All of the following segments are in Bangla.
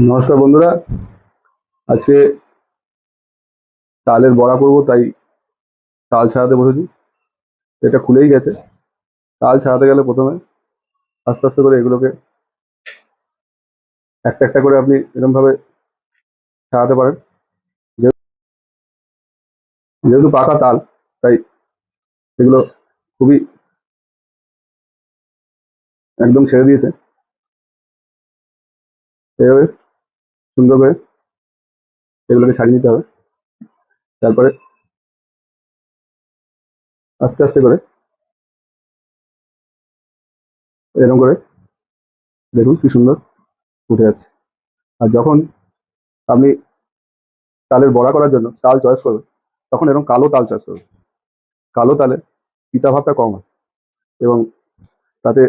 নমস্কার বন্ধুরা। আজকে তালের বড়া করব, তাই তাল ছাড়াতে বসেছি। এটা খুলেই গেছে। তাল ছাড়াতে গেলে প্রথমে আস্তে আস্তে করে এগুলোকে একটা একটা করে আপনি এরকম ভাবে ছাড়াতে পারেন। যেহেতু- পাকা তাল, তাই এগুলো খুবই একদম ছেড়ে দিয়েছে। সুন্দর করে এগুলোকে ছাড়িয়ে নিতে হবে। তারপরে আস্তে আস্তে করে এরকম করে দেখুন কি সুন্দর উঠে আছে আর যখন আপনি তালের বড়া করার জন্য তাল চয়েস করবেন, তখন এরকম কালো তাল চয়েস করবেন। কালো তালে তিতা ভাবটা কম হয় এবং তাতে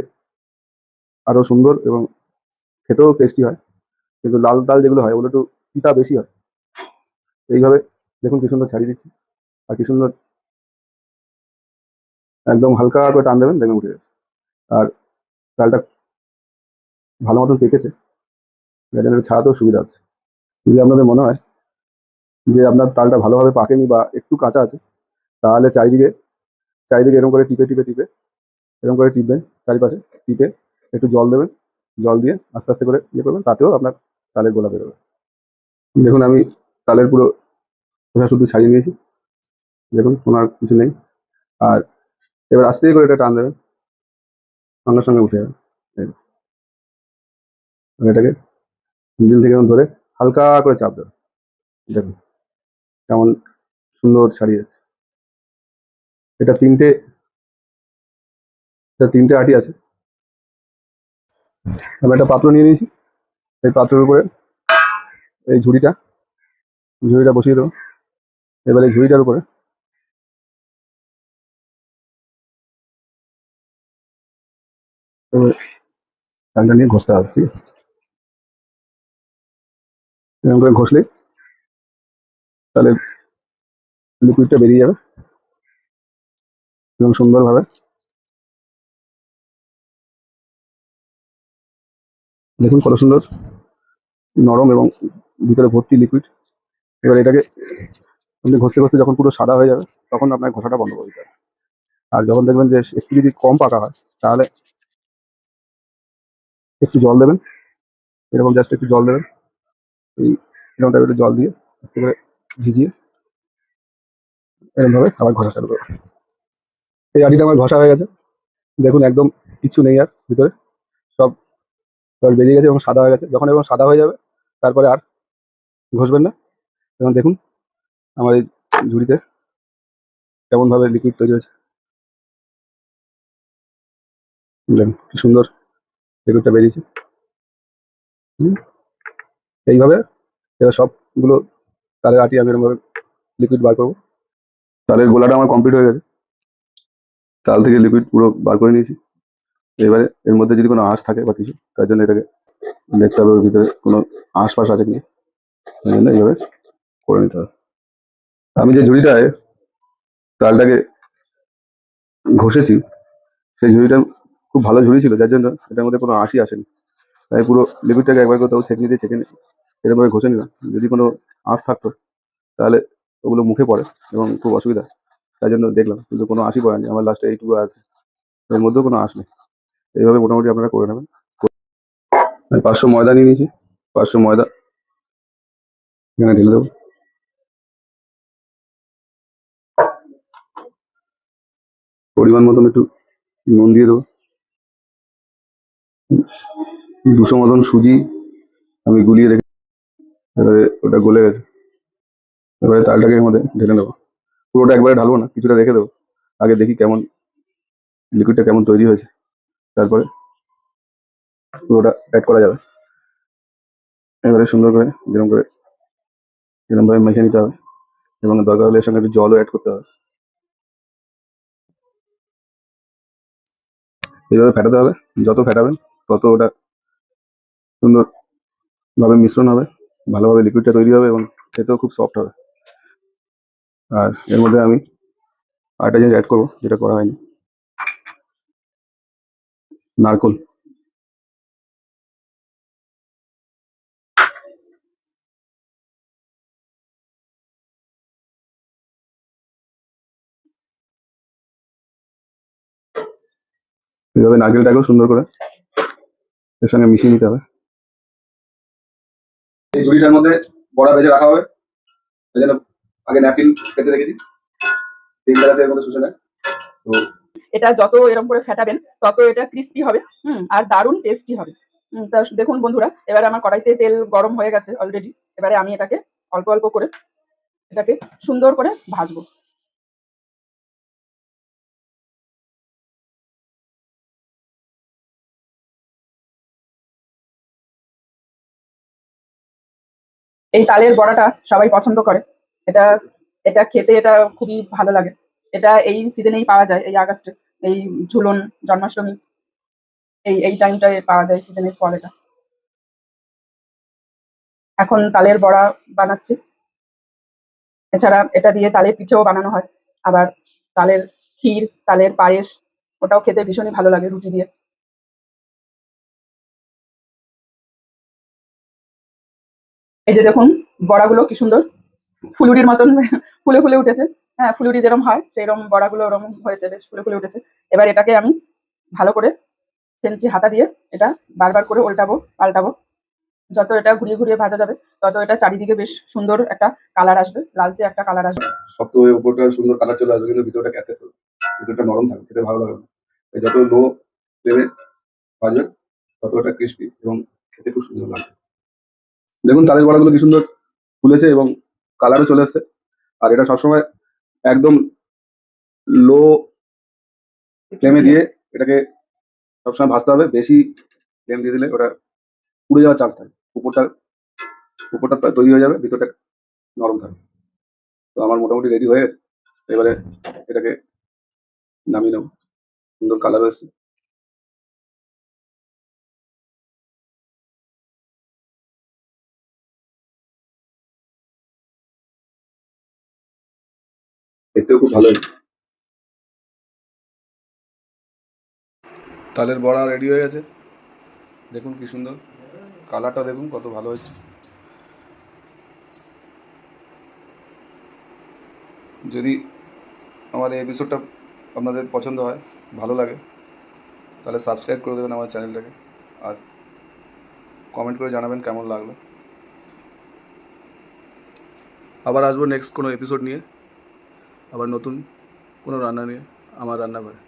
আরও সুন্দর এবং খেতেও টেস্টি হয়। কিন্তু লাল তাল যেগুলো হয়, ওগুলো একটু তিতা বেশি হয়। এইভাবে দেখুন কি সুন্দর ছাড়িয়ে দিচ্ছি। আর কি সুন্দর একদম হালকা করে টান দেবেন, দেখবেন উঠে গেছে। আর তালটা ভালো মতন পেকেছে জন্য ছাড়াতেও সুবিধা আছে যদি আপনাদের মনে হয় যে আপনার তালটা ভালোভাবে পাকেনি বা একটু কাঁচা আছে, তাহলে চারিদিকে চারিদিকে এরকম করে টিপে টিপে টিপে, এরকম করে টিপবেন, চারিপাশে টিপে একটু জল দেবেন। জল দিয়ে আস্তে আস্তে করে ইয়ে করবেন, তাতেও আপনার তালের গোলা বেরোবে। দেখুন আমি তালের পুরো খোসা শুধু ছাড়িয়ে নিয়েছি, দেখুন কোনো আর কিছু নেই। আর এবার আস্তে করে এটা টান দেবেন, সঙ্গে সঙ্গে উঠে যাবে এটাকে মিডিল থেকে ধরে হালকা করে চাপ দেবে দেখুন কেমন সুন্দর ছাড়িয়ে আছে এটা তিনটে এটা তিনটে আটি আছে আমি একটা পাত্র নিয়ে নিয়েছি। এই পাত্রের উপরে এই ঝুড়িটা ঝুড়িটা বসিয়ে দেবো। এবার এই ঝুড়িটার উপরে চালটা নিয়ে ঘষতে হবে, ঠিক আছে? এরকম করে ঘষলে তাহলে লিকুইডটা বেরিয়ে যাবে এবং সুন্দরভাবে। দেখুন কত সুন্দর। নরম এবং ভিতরে ভর্তি লিকুইড এবার এটাকে আপনি ঘষতে ঘষতে যখন পুরো সাদা হয়ে যাবে, তখন আপনার ঘষাটা বন্ধ করে দিতে আর যখন দেখবেন যে একটু যদি কম পাকা হয়, তাহলে একটু জল দেবেন। এরকম জাস্ট একটু জল দেবেন। এই এরকম টাইপের জল দিয়ে আস্তে করে ভিজিয়ে এরকমভাবে আবার ঘষা চালু করবেন। এই আটিটা আমার ঘষা হয়ে গেছে। দেখুন একদম কিছু নেই আর ভিতরে। সব বেরিয়ে গেছে এবং সাদা হয়ে গেছে। যখন এবং সাদা হয়ে যাবে, তারপরে আর ঘষবেন না। এবং দেখুন, আমার এই ঝুড়িতে কেমনভাবে লিকুইড তৈরি হয়েছে। দেখুন, কি সুন্দর লিকুইডটা বেরিয়েছে। এইভাবে এবার সবগুলো তালের আটি আমি এরকমভাবে লিকুইড বার করব। তালের গোলাটা আমার কমপ্লিট হয়ে গেছে। তাল থেকে লিকুইড পুরো বার করে নিয়েছি। এবারে এর মধ্যে যদি কোনো আঁশ থাকে বা কিছু, তার জন্য এটাকে দেখতে হবে ভিতরে কোনো আশপাশ আছে কিনা। তাই জন্য এইভাবে করে নিতে হবে। আমি যে ঝুড়িটায় তালটাকে ঘষেছি, সেই ঝুড়িটা খুব ভালো ঝুড়ি ছিল, যার জন্য এটার মধ্যে কোনো আশি আসেনি। তাই পুরো লিকুইডটাকে একবার কোথাও ছেঁকে দিয়ে ছেঁকে এরকমভাবে ঘষে নিলাম। যদি কোনো আঁশ থাকতো, তাহলে ওগুলো মুখে পড়ে এবং খুব অসুবিধা। তাই জন্য দেখলাম, কিন্তু কোনো আঁশই পড়েনি। আমার লাস্টে এইটুকু আছে। এর মধ্যেও কোনো আঁশ নেই। এইভাবে মোটামুটি আপনারা করে নেবেন। আমি পাঁচশো ময়দা নিয়ে নিয়েছি। পাঁচশো ময়দা। এখানে ঢেলে দেবো। পরিমাণ মতন একটু নুন দিয়ে দেবো। দুশো মতন সুজি আমি গুলিয়ে রেখে এবারে ওটা গলে গেছে। এবারে তালটাকে মধ্যে ঢেলে নেব। পুরোটা একবারে ঢালবো না, কিছুটা রেখে দেবো। আগে দেখি কেমন লিকুইডটা কেমন তৈরি হয়েছে। তারপরে পুরোটা অ্যাড করা যাবে। এবারে সুন্দর করে যেরকম করে এরকমভাবে মেখে নিতে হবে এবং দরকার হলে এর সঙ্গে একটু জলও অ্যাড করতে হবে। এইভাবে ফেটাতে হবে, যত ফেটাবেন তত ওটা সুন্দর ভাবে মিশ্রণ হবে, ভালোভাবে লিকুইডটা তৈরি হবে এবং খেতেও খুব সফট হবে। আর এর মধ্যে আমি আরেকটা জিনিস অ্যাড করব, যেটা করা হয়নি। নারকল। এইভাবে নারকেলটাকেও সুন্দর করে এর সঙ্গে মিশিয়ে নিতে হবে। এই ঝুড়িটার মধ্যে বড়া ভেজে রাখা হবে। আগে ন্যাপকিন খেতে রেখেছি তিন বেলাতে এর মধ্যে শুষে নেয়। তো এটা যত এরকম করে ফেটাবেন, তত এটা ক্রিস্পি হবে আর দারুণ টেস্টি হবে। তা দেখুন বন্ধুরা, এবারে আমার কড়াইতে তেল গরম হয়ে গেছে অলরেডি এবারে আমি এটাকে অল্প অল্প করে এটাকে সুন্দর করে ভাজবো। এই তালের বড়াটা সবাই পছন্দ করে, এটা এটা খেতে এটা খুবই ভালো লাগে। এটা এই সিজনেই পাওয়া যায়, এই আগস্টে, এই ঝুলন জন্মাষ্টমী, এই এই টাইমটায় পাওয়া যায় সিজনের ফল এটা। এখন তালের বড়া বানাচ্ছি। এছাড়া এটা দিয়ে তালের পিঠেও বানানো হয়। আবার তালের ক্ষীর, তালের পায়েস, ওটাও খেতে ভীষণই ভালো লাগে রুটি দিয়ে। এই যে দেখুন, বড়াগুলো কি সুন্দর। ফুলুরির মতন ফুলে ফুলে উঠেছে। হ্যাঁ ফুলুরি যেরকম হয় সেরকম বড়াগুলো ওরকম হয়েছে, বেশ ফুলে ফুলে উঠেছে। এবার এটাকে আমি ভালো করে সেঞ্চি হাতা দিয়ে এটা বারবার করে উল্টাবো, পাল্টাবো। যত এটা ঘুরিয়ে ঘুরিয়ে ভাজা যাবে, তত এটা চারিদিকে বেশ সুন্দর একটা কালার আসবে, লালচে একটা কালার আসবে। শক্ত হয়ে উপরটা সুন্দর কালার চলে আসবে, কিন্তু ভিতরটা ক্যাটে ভিতরটা নরম থাকবে, খেতে ভালো লাগবে যত লো ফ্লেমে ভাজবে, তত এটা ক্রিস্পি এবং খেতে খুব সুন্দর লাগবে। দেখুন, তালের বড়াগুলো কি সুন্দর ফুলেছে এবং কালারও চলে এসছে। আর এটা সবসময় একদম লো ফ্লেমে দিয়ে এটাকে সবসময় ভাজতে হবে। বেশি ফ্লেম দিয়ে দিলে ওটা পুড়ে যাওয়ার চান্স থাকে। উপরটা উপরটা তৈরি হয়ে যাবে, ভিতরটা নরম থাকবে। তো আমার মোটামুটি রেডি হয়ে এবারে এটাকে নামিয়ে নেব। সুন্দর কালার এসছে। দেখতেও খুব ভালো তালের বড়া রেডি হয়ে গেছে। দেখুন কি সুন্দর। কালারটা দেখুন কত ভালো হয়েছে। যদি আমার এই এপিসোডটা আপনাদের পছন্দ হয়, ভালো লাগে, তাহলে সাবস্ক্রাইব করে দেবেন আমার চ্যানেলটাকে আর কমেন্ট করে জানাবেন কেমন লাগল। আবার আসব নেক্সট কোনো এপিসোড নিয়ে। আবার নতুন কোনো রান্না নিয়ে আমার রান্নাঘরে।